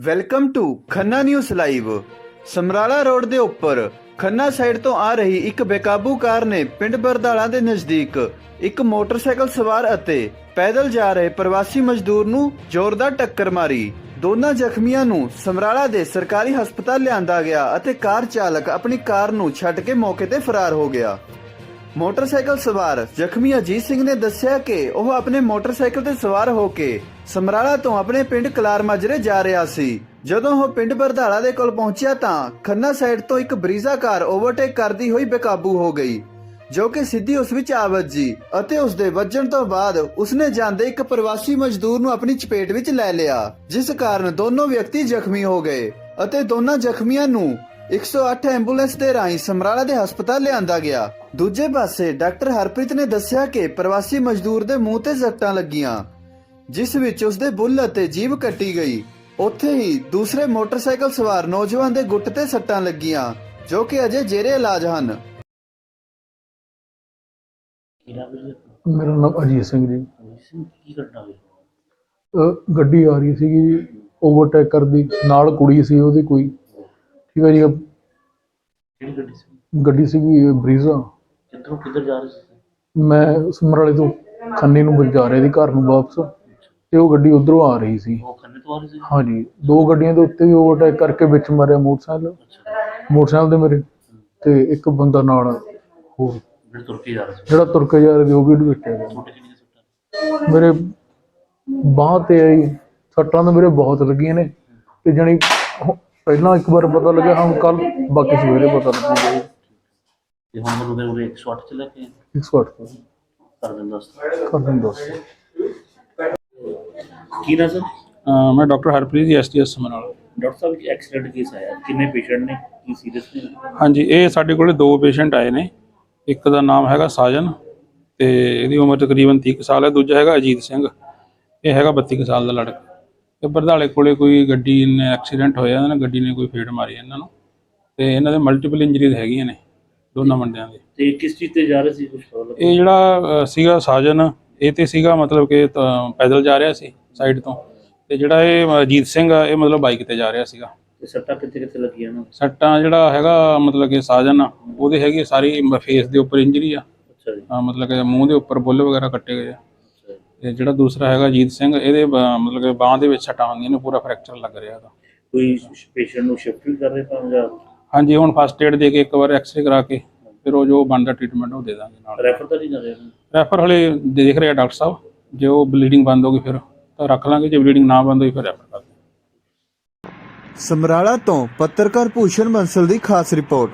Welcome to Khanna news live Samrala road ਦੇ ਉੱਪਰ Khanna side ਤੋਂ ਆ ਰਹੀ ਇੱਕ ਬੇਕਾਬੂ ਕਾਰ ਨੇ ਪਿੰਡ ਬਰਦਾਲਾ ਦੇ ਨਜ਼ਦੀਕ ਇੱਕ ਮੋਟਰਸਾਈਕਲ ਸਵਾਰ ਅਤੇ ਪੈਦਲ ਜਾ ਰਹੇ ਪ੍ਰਵਾਸੀ ਮਜ਼ਦੂਰ ਨੂੰ ਜ਼ੋਰਦਾਰ ਟੱਕਰ ਮਾਰੀ। ਦੋਨਾਂ ਜ਼ਖਮੀਆਂ ਨੂੰ ਸਮਰਾਲਾ ਦੇ ਸਰਕਾਰੀ ਹਸਪਤਾਲ ਲਿਆਂਦਾ ਗਿਆ ਅਤੇ ਕਾਰ ਚਾਲਕ ਆਪਣੀ ਕਾਰ ਨੂੰ ਛੱਡ ਕੇ ਮੌਕੇ ਤੇ ਫਰਾਰ ਹੋ ਗਿਆ। ਮੋਟਰਸਾਈਕਲ ਸਵਾਰ ਜ਼ਖਮੀ ਅਜੀਤ ਸਿੰਘ ਨੇ ਦੱਸਿਆ ਕਿ ਉਹ ਆਪਣੇ ਮੋਟਰਸਾਈਕਲ ਤੇ ਸਵਾਰ ਹੋ ਕੇ ਸਮਰਾਲਾ ਤੋਂ ਆਪਣੇ ਪਿੰਡ ਕਲਾਰ ਮਾਜਰੇ ਜਾ ਰਿਹਾ ਸੀ। ਜਦੋਂ ਉਹ ਪਿੰਡ ਬਰਧਾਲਾ ਦੇ ਕੋਲ ਪਹੁੰਚਿਆ ਤਾਂ ਖੰਨਾ ਸਾਈਡ ਤੋਂ ਇੱਕ ਬਰੀਜ਼ਾ ਕਾਰ ਓਵਰਟੇਕ ਕਰਦੀ ਹੋਈ ਬੇਕਾਬੂ ਹੋ ਗਈ, ਜੋ ਕਿ ਸਿੱਧੀ ਉਸ ਵਿੱਚ ਆ ਵੱਜੀ ਅਤੇ ਉਸ ਦੇ ਵੱਜਣ ਤੋਂ ਬਾਅਦ ਉਸਨੇ ਜਾਂਦੇ ਇੱਕ ਪ੍ਰਵਾਸੀ ਮਜ਼ਦੂਰ ਨੂੰ ਆਪਣੀ ਚਪੇਟ ਵਿੱਚ ਲੈ ਲਿਆ, ਜਿਸ ਕਾਰਨ ਦੋਨੋਂ ਵਿਅਕਤੀ ਜ਼ਖਮੀ ਹੋ ਗਏ ਅਤੇ ਦੋਨਾਂ ਜ਼ਖਮੀਆਂ ਨੂੰ 108 ਐਂਬੂਲੈਂਸ ਦੇ ਰਾਹੀਂ ਸਮਰਾਲਾ ਦੇ ਹਸਪਤਾਲ ਲਿਆਂਦਾ ਗਿਆ। ਦੂਜੇ ਪਾਸੇ ਡਾਕਟਰ ਹਰਪ੍ਰੀਤ ਨੇ ਦੱਸਿਆ ਕਿ ਪ੍ਰਵਾਸੀ ਮਜ਼ਦੂਰ ਦੇ ਮੂੰਹ ਤੇ ਸੱਟਾਂ ਲੱਗੀਆਂ ਜਿਸ ਵਿੱਚ ਉਸਦੇ ਬੁੱਲ ਅਤੇ ਜੀਭ ਕੱਟੀ ਗਈ। ਉੱਥੇ ਹੀ ਦੂਸਰੇ ਮੋਟਰਸਾਈਕਲ ਸਵਾਰ ਨੌਜਵਾਨ ਦੇ ਗੁੱਟ ਤੇ ਸੱਟਾਂ ਲੱਗੀਆਂ ਜੋ ਕਿ ਅਜੇ ਜੇਰੇ ਇਲਾਜ ਹਨ। ਕਿਹੜਾ ਵੀ ਮੇਰਾ ਨਾਮ ਅਜੀਤ ਸਿੰਘ ਜੀ। ਸਿੰਘ ਕੀ ਘਟਨਾ ਹੋਈ? ਅਹ ਗੱਡੀ ਆ ਰਹੀ ਸੀਗੀ ਓਵਰਟੇਕ ਕਰਦੀ ਨਾਲ ਕੁੜੀ ਸੀ ਉਹਦੀ ਕੋਈ। ਠੀਕ ਹੈ ਜੀ ਕਿਹੜੀ ਗੱਡੀ ਸੀ? ਗੱਡੀ ਸੀਗੀ ਬਰੀਜ਼ਾ। ਕਿੱਧਰੋਂ ਕਿੱਧਰ ਜਾ ਰਹੇ ਸੀ ਮੈਂ ਸਮਰਾਲੇ ਤੋਂ ਖੰਨੇ ਨੂੰ ਜਾ ਰਿਹਾ ਸੀ ਘਰ ਨੂੰ ਵਾਪਸ। ਤੇ ਉਹ ਗੱਡੀ ਉਧਰੋਂ ਆ ਰਹੀ ਸੀ। ਉਹ ਖੰਨੇ ਤੋਂ ਆ ਰਹੇ ਸੀ? ਹਾਂਜੀ ਦੋ ਗੱਡੀਆਂ ਦੇ ਉੱਤੇ ਵੀ ਓਵਰਟੇਕ ਕਰਕੇ ਵਿੱਚ ਮਾਰਿਆ ਮੋਟਰਸਾਈਕਲ। ਅੱਛਾ। ਮੋਟਰਸਾਈਕਲ ਦੇ ਮੇਰੇ ਤੇ ਇੱਕ ਬੰਦਾ ਨਾਲ ਹੋਰ। ਜਿਹੜੇ ਤੁਰ ਕੇ ਜਾ ਰਹੇ ਸੀ? ਜਿਹੜਾ ਤੁਰ ਕੇ ਜਾ ਰਿਹਾ ਸੀ ਉਹ ਵੀ ਵਿੱਚ ਹੈਗਾ ਛੋਟੇ ਕਿੰਨੇ ਸੁੱਟਾਂ? ਮੇਰੇ ਬਾਂਹ ਤੇ ਆਈ ਸੱਟਾਂ ਤਾਂ ਮੇਰੇ ਬਹੁਤ ਲੱਗੀਆਂ ਨੇ। ਤੇ ਜਣੀ ਪਹਿਲਾਂ ਇੱਕ ਵਾਰ ਪਤਾ ਲੱਗਿਆ ਹੁਣ ਕੱਲ ਬਾਕੀ ਸਵੇਰੇ ਪਤਾ ਲੱਗੂਗਾ। ਤੇ ਹੁਣ ਮੈਨੂੰ ਦੇ ਉਰੇ 108 ਚ ਲੈ ਕੇ 108 ਤੋਂ ਕਰ ਦਿੰਦਾ ਸੀ। ਕਰ ਦਿਨ ਦੱਸ। ਕੀ ਨਾ ਸਰ? ਮੈਂ doctor Harpreet ji STS Samrala. Doctor ਸਾਹਿਬ ਇੱਕ ਐਕਸੀਡੈਂਟ ਕੇਸ ਆਇਆ। ਕਿੰਨੇ ਪੇਸ਼ੈਂਟ ਨੇ? ਕੀ ਸੀਰੀਅਸ ਨੇ? ਹਾਂਜੀ ਇਹ ਸਾਡੇ ਕੋਲੇ ਦੋ ਪੇਸ਼ੈਂਟ ਆਏ ਨੇ। ਇੱਕ ਦਾ ਨਾਮ ਹੈਗਾ ਸਾਜਨ ਤੇ ਇਹਦੀ ਉਮਰ ਤਕਰੀਬਨ 30 ਕੁ ਸਾਲ ਹੈ। ਦੂਜਾ ਹੈਗਾ ਅਜੀਤ ਸਿੰਘ। ਇਹ ਹੈਗਾ 32 ਕੁ ਸਾਲ ਦਾ ਲੜਕਾ। ਇਹ ਬਰਦਾਲੇ ਕੋਲੇ ਕੋਈ ਗੱਡੀ ਨੇ ਐਕਸੀਡੈਂਟ ਹੋਇਆ ਇਹਨਾਂ ਗੱਡੀ ਨੇ ਕੋਈ ਫੇੜ ਮਾਰੀ ਇਹਨਾਂ ਨੂੰ। ਤੇ ਇਹਨਾਂ ਦੇ ਮਲਟੀਪਲ ਇੰਜਰੀਜ਼ ਹੈਗੀਆਂ ਨੇ। ਦੋਨਾਂ ਮੁੰਡਿਆਂ ਦੇ। ਤੇ ਕਿਸ ਚੀਜ਼ ਤੇ ਜਾ ਰਹੇ ਸੀ ਕੁਝ ਪਤਾ ਲੱਗਾ? ਇਹ ਜਿਹੜਾ ਸੀਗਾ ਸਾਜਨ ਇਹ ਤੇ ਸੀਗਾ ਮਤਲਬ ਕਿ ਤਾਂ ਪੈਦਲ ਜਾ ਰਿਹਾ ਸੀ ਸਾਈਡ ਤੋਂ। ਤੇ ਜਿਹੜਾ ਇਹ ਅਜੀਤ ਸਿੰਘ ਆ ਇਹ ਮਤਲਬ ਬਾਈਕ ਤੇ ਜਾ ਰਿਹਾ ਸੀਗਾ। ਤੇ ਸੱਟਾਂ ਕਿੱਥੇ ਕਿੱਥੇ ਲੱਗੀਆਂ ਨਾ? ਸੱਟਾਂ ਜਿਹੜਾ ਹੈਗਾ ਮਤਲਬ ਕਿ ਸਾਜਨ ਆ, ਉਹਦੇ ਹੈਗੀ ਆ ਸਾਰੀ ਫੇਸ ਦੇ ਉੱਪਰ ਇੰਜਰੀ ਆ। ਅੱਛਾ ਜੀ। ਮਤਲਬ ਕਿ ਮੂੰਹ ਦੇ ਉੱਪਰ ਬੁੱਲ ਵਗੈਰਾ ਕੱਟੇ ਗਏ ਆ। ਅੱਛਾ ਜੀ। ਤੇ ਜਿਹੜਾ ਦੂਸਰਾ ਹੈਗਾ ਜੀਤ ਸਿੰਘ ਇਹਦੇ ਬ- ਮਤਲਬ ਕਿ ਬਾਹ ਦੇ ਵਿੱਚ ਸੱਟਾਂ ਹੁੰਦੀਆਂ ਨੇ ਪੂਰਾ ਫ੍ਰੈਕਚਰ ਲੱਗ ਰਿਹਾ ਹੈਗਾ। ਕੋਈ ਪੇਸ਼ੈਂਟ ਨੂੰ ਸ਼ਿਫਟ ਵੀ ਕਰ ਰਹੇ ਤਾਂ ਜਾਂ ਹਾਂਜੀ ਹੁਣ ਫਸਟ ਏਡ ਦੇ ਕੇ ਇੱਕ ਵਾਰ ਐਕਸਰੇ ਕਰਾ ਕੇ ਫਿਰ ਉਹ ਜੋ ਬਣਦਾ ਟ੍ਰੀਟਮੈਂਟ ਉਹ ਦੇ ਦਾਂਗੇ ਨਾਲ। ਰੈਫਰ ਤਾਂ ਨਹੀਂ ਕਰ ਰਹੇ ਰੈਫਰ ਹਲੇ ਦੇਖ ਰਿਹਾ ਡਾਕਟਰ ਸਾਹਿਬ ਜੇ ਉਹ ਬਲੀਡਿੰਗ ਬੰਦ ਹੋ ਗਈ ਫਿਰ ਤਾਂ ਰੱਖ ਲਾਂਗੇ ਜੇ ਬਲੀਡਿੰਗ ਨਾ ਬੰਦ ਹੋਈ ਫਿਰ ਰੈਫਰ ਕਰ ਦਾਂਗੇ ਸਮਰਾਲਾ ਤੋਂ ਪੱਤਰਕਾਰ ਭੂਸ਼ਣ ਬੰਸਲ ਦੀ ਖਾਸ ਰਿਪੋਰਟ।